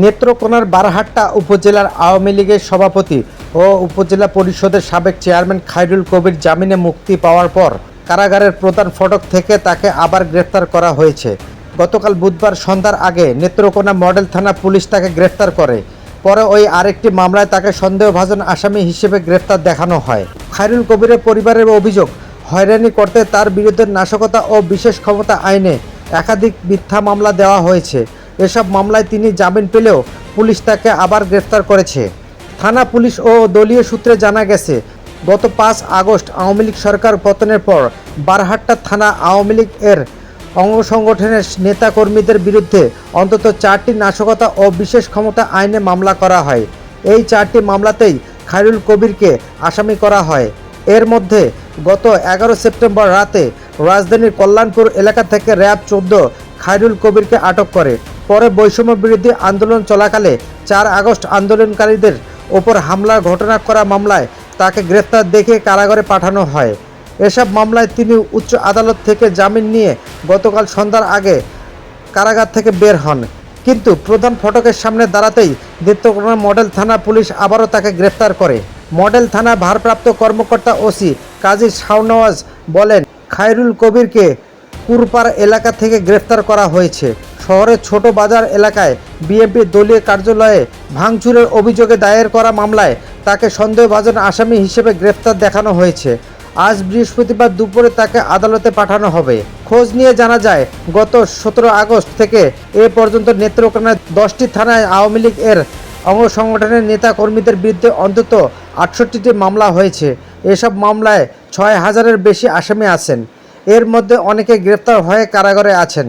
নেত্রকোনার বারহাট্টা উপজেলার আওয়ামী লীগের সভাপতি ও উপজেলা পরিষদের সাবেক চেয়ারম্যান খায়রুল কবির জামিনে মুক্তি পাওয়ার পর কারাগারের প্রধান ফটক থেকে তাকে আবার গ্রেফতার করা হয়েছে। গতকাল বুধবার সন্ধ্যার আগে নেত্রকোনা মডেল থানা পুলিশ তাকে গ্রেফতার করে। পরে ওই আরেকটি মামলায় তাকে সন্দেহভাজন আসামি হিসেবে গ্রেফতার দেখানো হয়। খায়রুল কবিরের পরিবারের অভিযোগ, হয়রানি করতে তার বিরুদ্ধে নাশকতা ও বিশেষ ক্ষমতা আইনে একাধিক মিথ্যা মামলা দেওয়া হয়েছে। এসব মামলায় তিনি জামিন পেলেও পুলিশ তাকে আবার গ্রেফতার করেছে। থানা পুলিশ ও দলীয় সূত্রে জানা গেছে, গত পাঁচ আগস্ট আওয়ামী লীগ সরকার পতনের পর বারহাট্টা থানা আওয়ামী লীগ এর অঙ্গ সংগঠনের নেতাকর্মীদের বিরুদ্ধে অন্তত চারটি নাশকতা ও বিশেষ ক্ষমতা আইনে মামলা করা হয়। এই চারটি মামলাতেই খায়রুল কবিরকে আসামি করা হয়। এর মধ্যে গত এগারো সেপ্টেম্বর রাতে রাজধানীর কল্যাণপুর এলাকা থেকে র্যাব চোদ্দ খায়রুল কবিরকে আটক করে। পরে বৈষম্য বিরোধী আন্দোলন চলাকালে চার আগস্ট আন্দোলনকারীদের ওপর হামলার ঘটনা করা মামলায় তাকে গ্রেফতার দেখে কারাগারে পাঠানো হয়। এসব মামলায় তিনি উচ্চ আদালত থেকে জামিন নিয়ে গতকাল সন্ধ্যার আগে কারাগার থেকে বের হন। কিন্তু প্রধান ফটকের সামনে দাঁড়াতেই নেত্রকোনা মডেল থানা পুলিশ আবারও তাকে গ্রেফতার করে। মডেল থানা ভারপ্রাপ্ত কর্মকর্তা ওসি কাজী শাহনওয়াজ বলেন, খায়রুল কবিরকে কুরপাড় এলাকা থেকে গ্রেফতার করা হয়েছে। শহরের ছোট বাজার এলাকায় বিএনপির দলীয় কার্যালয়ে ভাঙচুরের অভিযোগে দায়ের করা মামলায় তাকে সন্দেহভাজন আসামি হিসেবে গ্রেফতার দেখানো হয়েছে। আজ বৃহস্পতিবার দুপুরে তাকে আদালতে পাঠানো হবে। খোঁজ নিয়ে জানা যায়, গত সতেরো আগস্ট থেকে এ পর্যন্ত নেত্রকোনার দশটি থানায় আওয়ামী লীগ এর অঙ্গ সংগঠনের নেতা কর্মীদের বিরুদ্ধে অন্তত আটষট্টিটি মামলা হয়েছে। এসব মামলায় ছয় হাজারের বেশি আসামি আছেন। এর মধ্যে অনেকে গ্রেপ্তার হয়ে কারাগারে আছেন।